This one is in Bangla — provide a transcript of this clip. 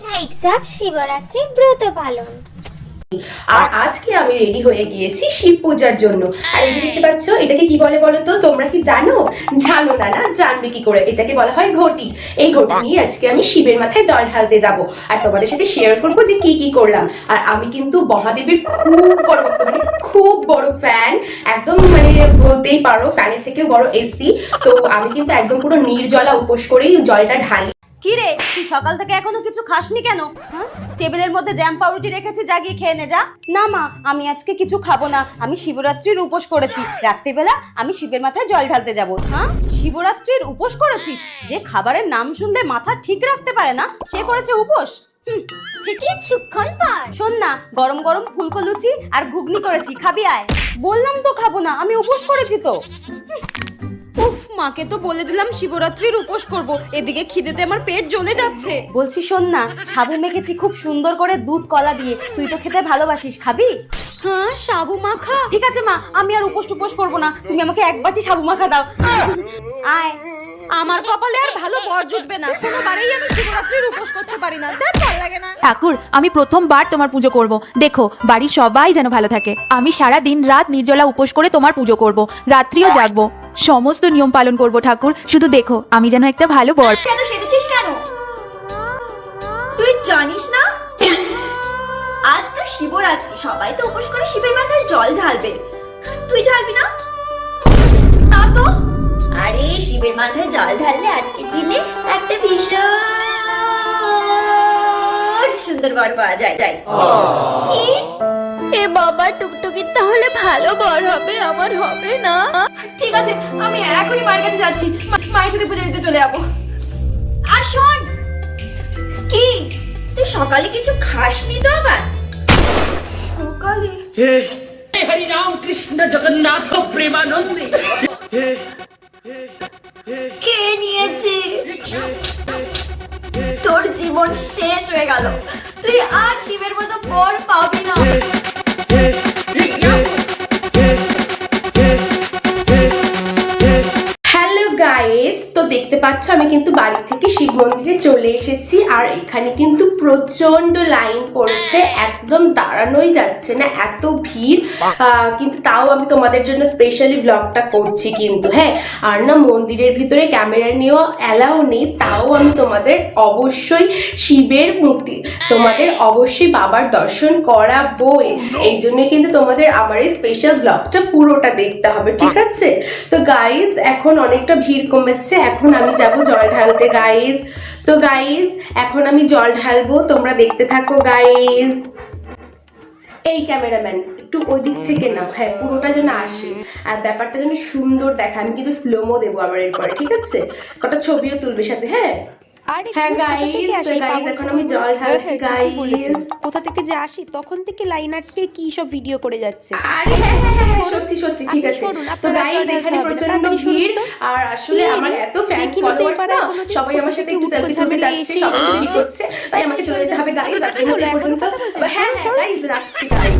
টাইপস অফ শিবরাত্রি ব্রত পালন। আর আজকে আমি রেডি হয়ে গিয়েছি শিব পূজার জন্য? আর এই যে দেখতে পাচ্ছ এটাকে কি বলে বলো তো তোমরা কি জানো? জানো না না? জানবে কি করে? এটাকে বলা হয় ঘটি। এই ঘটি নিয়ে আজকে আমি শিবের মাথায় জল ঢালতে যাব। আর তোমাদের সাথে শেয়ার করব যে কি কি করলাম। আর আমি কিন্তু মহাদেবের খুব বড় মানে খুব বড় ফ্যান একদম মানে বলতেই পারো ফ্যানের থেকেও বড় এসি তো আমি কিন্তু একদম পুরো নির্জলা উপোস করেই জলটা ঢালি। কি রে? তুই সকাল থেকে এখনও কিছু খাসনি কেন? হ্যাঁ? টেবিলের মধ্যে জ্যাম পাউরুটি রেখেছি যা গিয়ে খেয়ে নে যা। না মা আমি আজকে কিছু খাব না। আমি শিবরাত্রির উপোস করেছি। রাত্রিবেলা আমি শিবের মাথায় জল ঢালতে যাব। হ্যাঁ? শিবরাত্রির উপোস করেছিস? যে খাবারের নাম শুনলে মাথা ঠিক রাখতে পারে না সে করেছে উপোস? কিছুক্ষণ পর। শোন না গরম গরম ফুলকো লুচি আর ঘুগনি করেছি। খাবি আয়। বললাম তো খাব না আমি উপোস করেছি তো। মাকে তো বলে দিলাম শিবরাত্রির উপোস করব। এদিকে খিদেতে আমার পেট জ্বলে যাচ্ছে। বলছি শোন না সাবু মেখেছি খুব সুন্দর করে দুধ কলা দিয়ে। তুই তো খেতে ভালোবাসিস খাবি? হ্যাঁ সাবু মাখা। ঠিক আছে মা আমি আর উপোস টুপোস করব না। তুমি আমাকে এক বাটি সাবু মাখা দাও। আয়। আমার কপালে আর ভালো বর জুটবে না। কোনোবারেই আমি শিবরাত্রির উপোস করতে পারি না। দেখ ভালো লাগে না। ঠাকুর আমি প্রথমবার তোমার পুজো করব। দেখো বাড়ির সবাই যেন ভালো থাকে। আমি সারা দিন রাত নির্জলা উপোস করে তোমার পুজো করব। রাত্রিও জাগবো। সমস্ত নিয়ম পালন করব ঠাকুর। শুধু দেখো আমি যেন একটা ভালো বর কেন সেজেছিস কেন? তুই জানিস না? আজ তো শিবরাত্রি সবাই তো উপোস করে শিবের মাথায় জল ঢালবে। তুই ঢালবি না? না তো। আরে শিবের মাথায় জল ঢাললে আজকের দিনে একটা ভীষণ সুন্দর বর পাওয়া যায়। যায় কি? এ বাবা টুকটুকি তাহলে ভালো বর হবে আমার হবে না। ঠিক আছে আমি এখনই মায়ের কাছে যাচ্ছি। মায়ের সাথে পুজো দিতে চলে যাব। আর শোন কি? তুই সকালে কিছু খাসনি তো আবার? সকালে? হে। হরি রাম কৃষ্ণ জগন্নাথ প্রেমানন্দে। হে। কে নিয়েছি? তোর জীবন শেষ হয়ে গেল। তুই আর শিবের মতো বর পাবি না। পাচ্ছ আমি কিন্তু বাড়ি থেকে শিব মন্দিরে চলে এসেছি আর এখানে কিন্তু প্রচণ্ড লাইন পড়েছে একদম দাঁড়ানোই যাচ্ছে না এত ভিড়। কিন্তু তাও আমি তোমাদের জন্য স্পেশালি ব্লগটা করছি কিন্তু হ্যাঁ। আর না মন্দিরের ভিতরে ক্যামেরা নিয়েও অ্যালাউ নেই তাও আমি তোমাদের অবশ্যই শিবের মূর্তি তোমাদের অবশ্যই বাবার দর্শন করাবোই। এই জন্য কিন্তু তোমাদের আমার এই স্পেশাল ব্লগটা পুরোটা দেখতে হবে ঠিক আছে? তো গাইস এখন অনেকটা ভিড় কমেছে এখন আমি যাব জল ঢালতে গাইস তো গাইস এখন আমি জল ঢালবো, তোমরা দেখতে থাকো গাইস এই ক্যামেরাম্যান একটু ওই দিক থেকে নাও। হ্যাঁ পুরোটা যেন আসে। আর ব্যাপারটা যেন সুন্দর দেখা আমি কিন্তু স্লোমো দেবো আমার এরপরে, ঠিক আছে? কটা ছবিও তুলবে সাথে হ্যাঁ? আরে হ্যাঁ, এখন আমি জল ঢালছি, হ্যাঁ, ঠিকই বলেছেন। guys। কোথা থেকে যে আসি? তখন থেকে লাইন আটকে কি সব ভিডিও করে যাচ্ছে? আরে হ্যাঁ হ্যাঁ সত্যি সত্যি ঠিক আছে। তো গাইস এখানে প্রচণ্ড ভিড় আর আসলে আমার এত ফ্যান ফলোয়ার্স না সবাই আমার সাথে একটু সেলফি তুলতে যাচ্ছে সবাই ভিডিও করছে। তাই আমাকে চলে যেতে হবে গাইস আজকে হলো, এখন। হ্যাঁ হ্যাঁ গাইস রাখছি গাইস